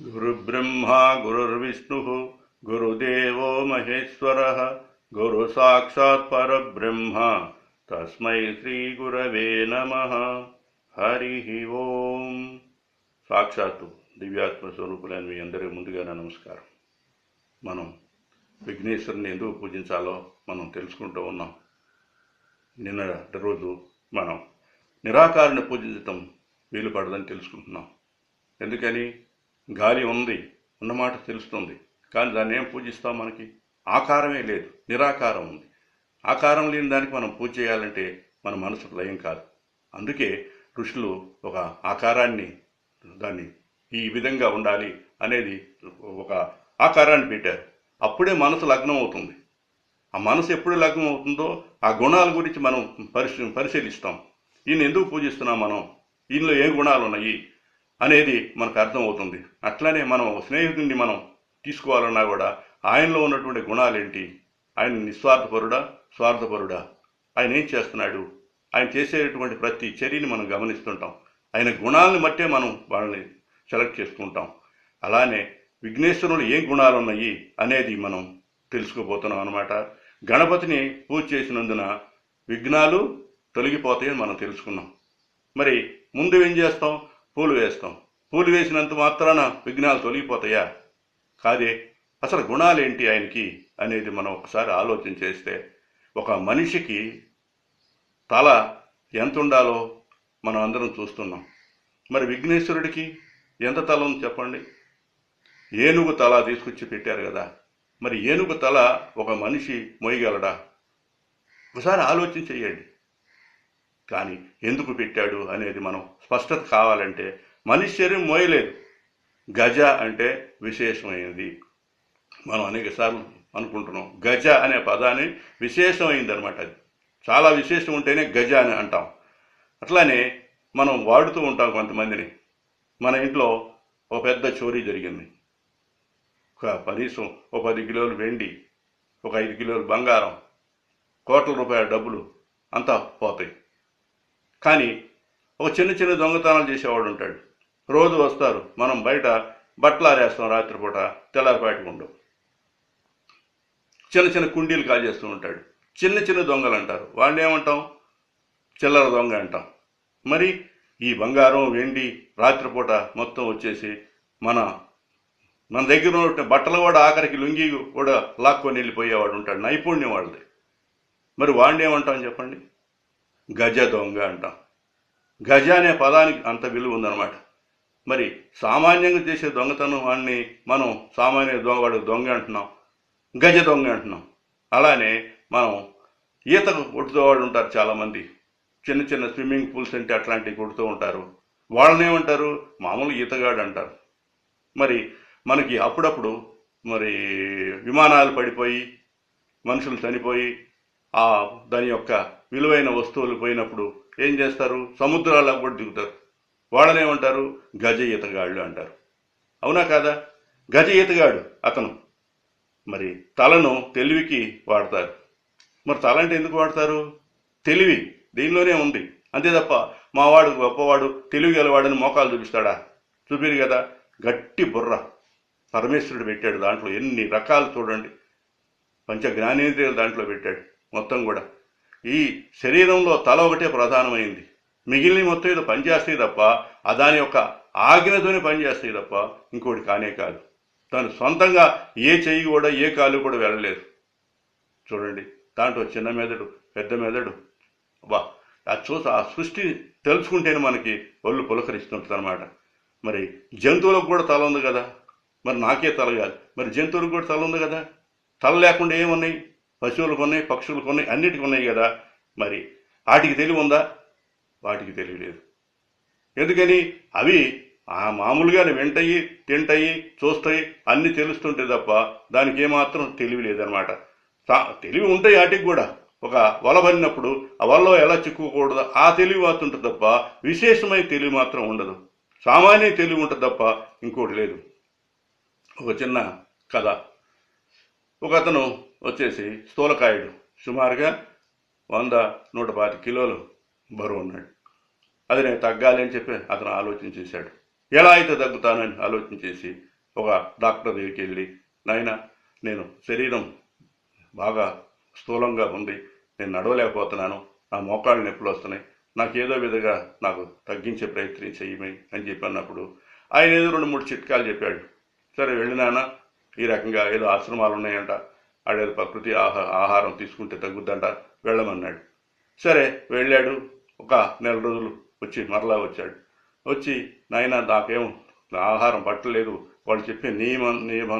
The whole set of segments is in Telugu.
गुरुब्रह्मा गुरुर्विष्णुः गुरुदेवो महेश्वरः गुरुसाक्षात् परब्रह्म తస్మై శ్రీ గురవే నమ హరి ఓం సాక్షాత్తు దివ్యాత్మ స్వరూపులైన మీ అందరికీ ముందుగా నా నమస్కారం మనం విఘ్నేశ్వరుని ఎందుకు పూజించాలో మనం తెలుసుకుంటూ ఉన్నాం నిన్న రోజు మనం నిరాకారుని పూజించటం వీలు పడదని తెలుసుకుంటున్నాం ఎందుకని గాలి ఉంది ఉన్నమాట తెలుస్తుంది. కానీ దాన్ని ఏం పూజిస్తాం మనకి? ఆకారమే లేదు నిరాకారం ఉంది. ఆకారం లేని దానికి మనం పూజ చేయాలంటే మన మనసు లయం కాదు. అందుకే ఋషులు ఒక ఆకారాన్ని దాన్ని ఈ విధంగా ఉండాలి అనేది ఒక ఆకారాన్ని పెట్టారు. అప్పుడే మనసు లగ్నం అవుతుంది. ఆ మనసు ఎప్పుడు లగ్నం అవుతుందో ఆ గుణాల గురించి మనం పరిశీ పరిశీలిస్తాం. ఈయన ఎందుకు పూజిస్తున్నాం మనం? ఈయనలో ఏ గుణాలు ఉన్నాయి అనేది మనకు అర్థమవుతుంది. అట్లానే మనం ఒక స్నేహితుడిని మనం తీసుకోవాలన్నా కూడా ఆయనలో ఉన్నటువంటి గుణాలు ఏంటి? ఆయన నిస్వార్థపరుడా? స్వార్థపరుడా? ఆయన ఏం చేస్తున్నాడు? ఆయన చేసేటువంటి ప్రతి చర్యని మనం గమనిస్తుంటాం. ఆయన గుణాలను బట్టే మనం వాళ్ళని సెలెక్ట్ చేసుకుంటాం అలానే విఘ్నేశ్వరులు ఏం గుణాలు ఉన్నాయి అనేది మనం తెలుసుకోబోతున్నాం అనమాట గణపతిని పూజ చేసినందున విఘ్నాలు తొలగిపోతాయని మనం తెలుసుకున్నాం. మరి ముందు ఏం చేస్తాం? పూలు వేస్తాం. పూలు వేసినంత మాత్రాన విఘ్నాలు తొలగిపోతాయా? కాదే అసలు గుణాలేంటి ఆయనకి అనేది మనం ఒకసారి ఆలోచన చేస్తే ఒక మనిషికి తల ఎంత ఉండాలో మనం అందరం చూస్తున్నాం. మరి విఘ్నేశ్వరుడికి ఎంత తల ఉంది చెప్పండి? ఏనుగు తల తీసుకొచ్చి పెట్టారు కదా. మరి ఏనుగు తల ఒక మనిషి మోయగలడా? ఒకసారి ఆలోచన చేయండి. కానీ ఎందుకు పెట్టాడు అనేది మనం స్పష్టత కావాలంటే మనిషి శరీరం మోయలేదు. గజ అంటే విశేషమైనది మనం అనేక సార్లు అనుకుంటున్నాం. గజ అనే పదాన్ని విశేషమైంది అనమాట అది. చాలా విశేషం ఉంటేనే గజ అని అంటాం. అట్లానే మనం వాడుతూ ఉంటాం కొంతమందిని. మన ఇంట్లో ఒక పెద్ద చోరీ జరిగింది. ఒక కనీసం ఒక పది కిలోలు వెండి ఒక ఐదు కిలోలు బంగారం కోట్ల రూపాయల డబ్బులు అంతా పోతాయి. కానీ ఒక చిన్న చిన్న దొంగతనాలు చేసేవాడు ఉంటాడు. రోజు వస్తారు. మనం బయట బట్టలు ఆరేస్తాం రాత్రిపూట తెల్లారిపాటి ఉండవు. చిన్న చిన్న కుండీలు కాజేస్తూ ఉంటాడు. చిన్న చిన్న దొంగలు అంటారు. వాడిని ఏమంటాం? చిల్లర దొంగ అంటాం. మరి ఈ బంగారం వెండి రాత్రిపూట మొత్తం వచ్చేసి మన మన దగ్గర ఉన్న బట్టలు కూడా ఆఖరికి లుంగి కూడా లాక్కొని వెళ్ళిపోయేవాడు ఉంటాడు. నైపుణ్యం వాళ్ళది. మరి వాడిని ఏమంటాం చెప్పండి? గజ దొంగ అంటాం. గజ అనే పదానికి అంత విలువ ఉందన్నమాట. మరి సామాన్యంగా చేసే దొంగతనం వాడిని మనం సామాన్య దొంగ వాడు దొంగ అంటున్నాం గజ దొంగ అంటున్నాం. అలానే మనం ఈతకు కొట్టుతో ఉంటారు చాలామంది. చిన్న చిన్న స్విమ్మింగ్ పూల్స్ అంటే అట్లాంటివి కొడుతూ ఉంటారు. వాళ్ళని ఏమంటారు? మామూలు ఈతగాడు అంటారు. మరి మనకి అప్పుడప్పుడు మరి విమానాలు పడిపోయి మనుషులు చనిపోయి ఆ దాని యొక్క విలువైన వస్తువులు పోయినప్పుడు ఏం చేస్తారు? సముద్రాల్లో కూడా దిగుతారు. వాళ్ళని ఉంటారు గజ ఈతగాళ్ళు అంటారు. అవునా కాదా? గజ ఈతగాడు అతను. మరి తలను తెలివికి వాడతారు. మరి తల అంటే ఎందుకు వాడతారు? తెలివి దీనిలోనే ఉంది. అంతే తప్ప మావాడు గొప్పవాడు తెలివి గలవాడని మోకాలు చూపిస్తాడా చూపిరు కదా గట్టి బుర్ర. పరమేశ్వరుడు పెట్టాడు దాంట్లో ఎన్ని రకాలు చూడండి. పంచ జ్ఞానేంద్రియాలు దాంట్లో పెట్టాడు. మొత్తం కూడా. ఈ శరీరంలో తల ఒకటే ప్రధానమైంది. మిగిలిన మొత్తం ఏదో పనిచేస్తాయి తప్ప ఆ దాని యొక్క ఆజ్ఞతోనే పనిచేస్తాయి తప్ప ఇంకోటి కానే కాదు. తను సొంతంగా ఏ చెయ్యి కూడా ఏ కాలు కూడా వెళ్ళలేదు. చూడండి దాంట్లో చిన్న మెదడు పెద్ద మెదడు. వా ఆ చూసి ఆ సృష్టి తెలుసుకుంటేనే మనకి ఒళ్ళు పులకరిస్తుంటుంది అనమాట మరి జంతువులకు కూడా తల ఉంది కదా? మరి నాకే తల కాదు. మరి జంతువులకు కూడా తల ఉంది కదా? తల లేకుండా ఏమున్నాయి? పశువులకు ఉన్నాయి పక్షులకు ఉన్నాయి అన్నిటికీ ఉన్నాయి కదా మరి. వాటికి తెలివి ఉందా? వాటికి తెలియలేదు ఎందుకని? అవి ఆ మామూలుగానే వింటాయి తింటాయి చూస్తాయి అన్ని తెలుస్తుంటే తప్ప దానికి ఏమాత్రం తెలివి లేదనమాట. తెలివి ఉంటాయి వాటికి కూడా. ఒక వల పడినప్పుడు ఆ వలలో ఎలా చిక్కుకోకూడదు ఆ తెలివి మాత్రం ఉంటుంది తప్ప విశేషమైన తెలివి మాత్రం ఉండదు. సామాన్య తెలివి ఉంటుంది తప్ప ఇంకోటి లేదు. ఒక చిన్న కథ. ఒక అతను వచ్చేసి స్థూలకాయుడు. సుమారుగా వంద నూట పాతి కిలోలు బరువు ఉన్నాడు. అది నేను తగ్గాలి అని చెప్పి అతను ఆలోచన చేశాడు. ఎలా అయితే తగ్గుతానని ఆలోచన చేసి ఒక డాక్టర్ దగ్గరికి వెళ్ళి నాయన నేను శరీరం బాగా స్థూలంగా ఉంది. నేను నడవలేకపోతున్నాను. నా మోకాళ్ళు నొప్పులు వస్తున్నాయి. నాకు ఏదో విధంగా నాకు తగ్గించే ప్రయత్నం చేయమని అని చెప్పి అన్నప్పుడు ఆయన ఏదో రెండు మూడు చిట్కాలు చెప్పాడు. సరే వెళ్ళినానా ఈ రకంగా ఏదో ఆశ్రమాలు ఉన్నాయంట. ఆడేదో ప్రకృతి ఆహా ఆహారం తీసుకుంటే తగ్గుద్దంట వెళ్ళమన్నాడు. సరే వెళ్ళాడు. ఒక నెల రోజులు వచ్చి మరలా వచ్చాడు. వచ్చి నాయన నాకేం ఆహారం పట్టలేదు. వాళ్ళు చెప్పే నియమ నియమ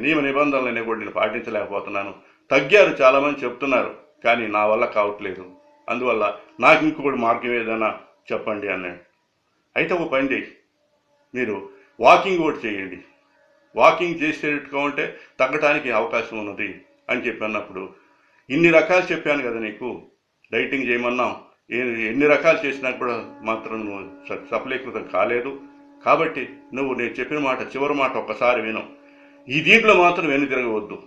నియమ నిబంధనలనే కూడా నేను పాటించలేకపోతున్నాను. తగ్గారు చాలామంది చెప్తున్నారు కానీ నా వల్ల కావట్లేదు. అందువల్ల నాకు ఇంకొకటి మార్గం ఏదైనా చెప్పండి అన్నాడు. అయితే ఒక పని చేయి. మీరు వాకింగ్ కూడా చేయండి. వాకింగ్ చేసేట్టుగా ఉంటే తగ్గటానికి అవకాశం ఉన్నది అని చెప్పి అన్నప్పుడు ఇన్ని రకాలు చెప్పాను కదా నీకు డైటింగ్ చేయమన్నాం. ఏ- ఎన్ని రకాలు చేసినా కూడా మాత్రం నువ్వు సఫలీకృతం కాలేదు. కాబట్టి నువ్వు నేను చెప్పిన మాట చివరి మాట ఒక్కసారి విను. ఈ దీంట్లో మాత్రం వెను తిరగవద్దు.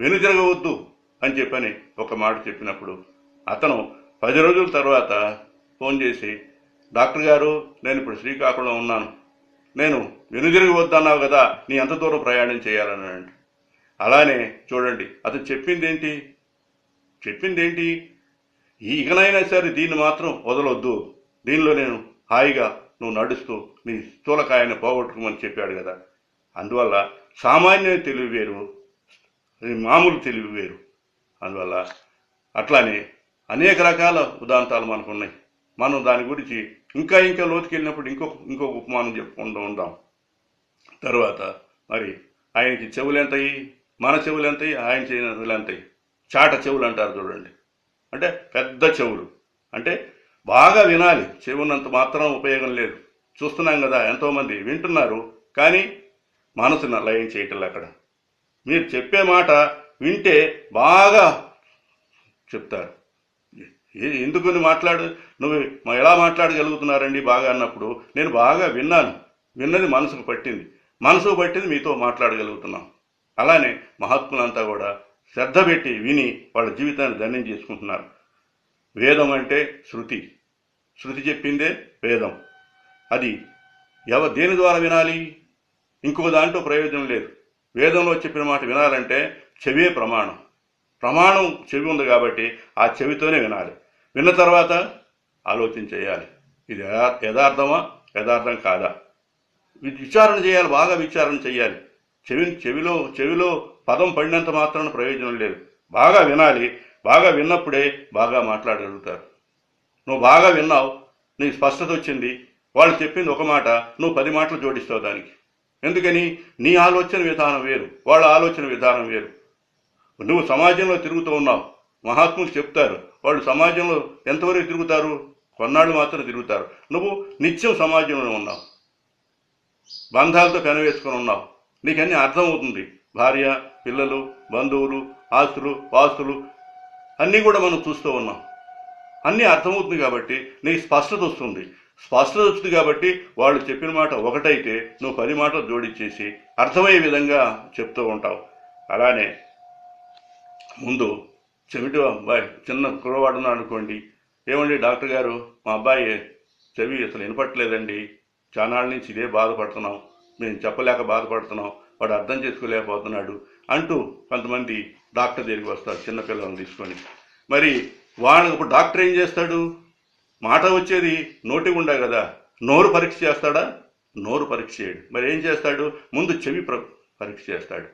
వెను తిరగవద్దు అని చెప్పని ఒక మాట చెప్పినప్పుడు అతను పది రోజుల తర్వాత ఫోన్ చేసి డాక్టర్ గారు నేను ఇప్పుడు శ్రీకాకుళం ఉన్నాను. నేను వెనుదిరిగి వద్దన్నావు కదా నీ ఎంత దూరం ప్రయాణం చేయాలన్నాడు అలానే చూడండి అతను చెప్పింది ఏంటి చెప్పింది ఏంటి ఈ ఇకనైనా సరే దీన్ని మాత్రం వదలొద్దు. దీనిలో నేను హాయిగా నువ్వు నడుస్తూ నీ స్థూలకాయాన్ని పోగొట్టుకోమని చెప్పాడు కదా. అందువల్ల సామాన్య తెలివి వేరు మామూలు తెలివి వేరు. అందువల్ల అట్లానే అనేక రకాల ఉదాంతాలు మనకు ఉన్నాయి. మనం దాని గురించి ఇంకా ఇంకా లోతుకెళ్ళినప్పుడు ఇంకొక ఇంకొక ఉపమానం చెప్పుకుంటూ ఉంటాం. తరువాత మరి ఆయనకి చెవులు ఎంతయి? మన చెవులు ఎంతయి? ఆయన చెవులు ఎంతయి? చాట చెవులు అంటారు చూడండి. అంటే పెద్ద చెవులు. అంటే బాగా వినాలి. చెవునంత మాత్రం ఉపయోగం లేదు. చూస్తున్నాం కదా ఎంతోమంది వింటున్నారు కానీ మనసును లయం చేయటం అక్కడ. మీరు చెప్పే మాట వింటే బాగా చెప్తారు. ఎందుకు ఎందుకని మాట్లాడు? నువ్వు ఎలా మాట్లాడగలుగుతున్నారండి బాగా అన్నప్పుడు? నేను బాగా విన్నాను. విన్నది మనసుకు పట్టింది. మనసు పట్టింది మీతో మాట్లాడగలుగుతున్నాం. అలానే మహాత్ములంతా కూడా శ్రద్ధ పెట్టి విని వాళ్ళ జీవితాన్ని ధన్యం చేసుకుంటున్నారు. వేదం అంటే శృతి. శృతి చెప్పిందే వేదం. అది ఎవ దేని ద్వారా వినాలి? ఇంకొక దాంట్లో ప్రయోజనం లేదు. వేదంలో చెప్పిన మాట వినాలంటే చెవే ప్రమాణం. ప్రమాణం చెవి ఉంది కాబట్టి ఆ చెవితోనే వినాలి. విన్న తర్వాత ఆలోచన చేయాలి. ఇది యథార్థమా? యథార్థం కాదా? విచారణ చేయాలి బాగా విచారణ చేయాలి. చెవి చెవిలో చెవిలో పదం పడినంత మాత్రాన ప్రయోజనం లేదు. బాగా వినాలి బాగా విన్నప్పుడే బాగా మాట్లాడగలుగుతారు. నువ్వు బాగా విన్నావు నీకు స్పష్టత వచ్చింది వాళ్ళు చెప్పింది ఒక మాట నువ్వు పది మాటలు జోడిస్తావు దానికి. ఎందుకని? నీ ఆలోచన విధానం వేరు వాళ్ళ ఆలోచన విధానం వేరు. నువ్వు సమాజంలో తిరుగుతూ ఉన్నావు మహాత్ములు చెప్తారు వాళ్ళు సమాజంలో ఎంతవరకు తిరుగుతారు? కొన్నాళ్ళు మాత్రం తిరుగుతారు. నువ్వు నిత్యం సమాజంలో ఉన్నావు. బంధాలతో పెనవేసుకుని ఉన్నావు. నీకన్నీ అర్థమవుతుంది. భార్య పిల్లలు బంధువులు ఆస్తులు వాస్తులు అన్నీ కూడా మనం చూస్తూ ఉన్నాం. అన్నీ అర్థమవుతుంది కాబట్టి నీకు స్పష్టత వస్తుంది. స్పష్టత వస్తుంది కాబట్టి వాళ్ళు చెప్పిన మాట ఒకటైతే నువ్వు పది మాటలు జోడించేసి అర్థమయ్యే విధంగా చెప్తూ ఉంటావు. అలానే ముందు చెవిటి అబ్బాయి చిన్న కురవాడు అనుకోండి. ఏమండి డాక్టర్ గారు? మా అబ్బాయి చెవి అసలు వినపట్లేదండి. చానాళ్ళ నుంచి ఇదే బాధపడుతున్నాం. మేము చెప్పలేక బాధపడుతున్నాం. వాడు అర్థం చేసుకోలేకపోతున్నాడు అంటూ కొంతమంది డాక్టర్ దగ్గరికి వస్తారు చిన్నపిల్లలను తీసుకొని. మరి వాళ్ళకి ఇప్పుడు డాక్టర్ ఏం చేస్తాడు? మాట వచ్చేది నోటి గుండా కదా. నోరు పరీక్ష చేస్తాడా? నోరు పరీక్ష చేయడు. మరి ఏం చేస్తాడు? ముందు చెవి పరీక్ష చేస్తాడు.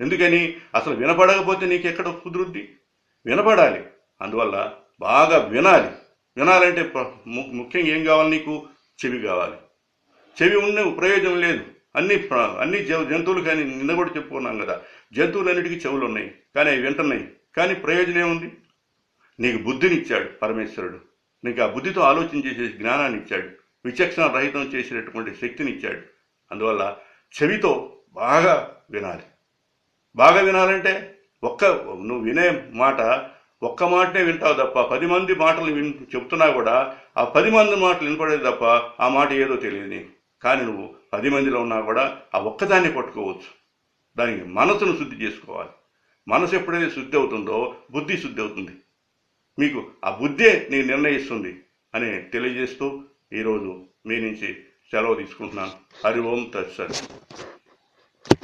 ఎందుకని? అసలు వినపడకపోతే నీకు ఎక్కడ కుదురుద్ది? వినపడాలి. అందువల్ల బాగా వినాలి. వినాలంటే ముఖ్యంగా ఏం కావాలి నీకు? చెవి కావాలి. చెవి ఉన్న ప్రయోజనం లేదు. అన్ని అన్ని జ- జంతువులు కానీ నిన్న కూడా చెప్పుకున్నాం కదా. జంతువులన్నిటికీ చెవులు ఉన్నాయి కానీ అవి వింటున్నాయి కానీ ప్రయోజనం ఏముంది? నీకు బుద్ధిని ఇచ్చాడు పరమేశ్వరుడు. నీకు ఆ బుద్ధితో ఆలోచన చేసే జ్ఞానాన్ని ఇచ్చాడు విచక్షణ రహితం చేసేటటువంటి శక్తిని ఇచ్చాడు అందువల్ల చెవితో బాగా వినాలి. బాగా వినాలంటే ఒక్క నువ్వు వినే మాట ఒక్క మాటనే వింటావు తప్ప పది మంది మాటలు విన్ చెప్తున్నా కూడా ఆ పది మంది మాటలు వినపడేది తప్ప ఆ మాట ఏదో తెలియదు నీకు. కానీ నువ్వు పది మందిలో ఉన్నా కూడా ఆ ఒక్కదాన్ని పట్టుకోవచ్చు. దానికి మనసును శుద్ధి చేసుకోవాలి. మనసు ఎప్పుడైతే శుద్ధి అవుతుందో బుద్ధి శుద్ధి అవుతుంది. మీకు ఆ బుద్ధే నీకు నిర్ణయిస్తుంది అని తెలియజేస్తూ ఈరోజు మీ నుంచి సెలవు తీసుకుంటున్నాను. హరి ఓం తత్సత్.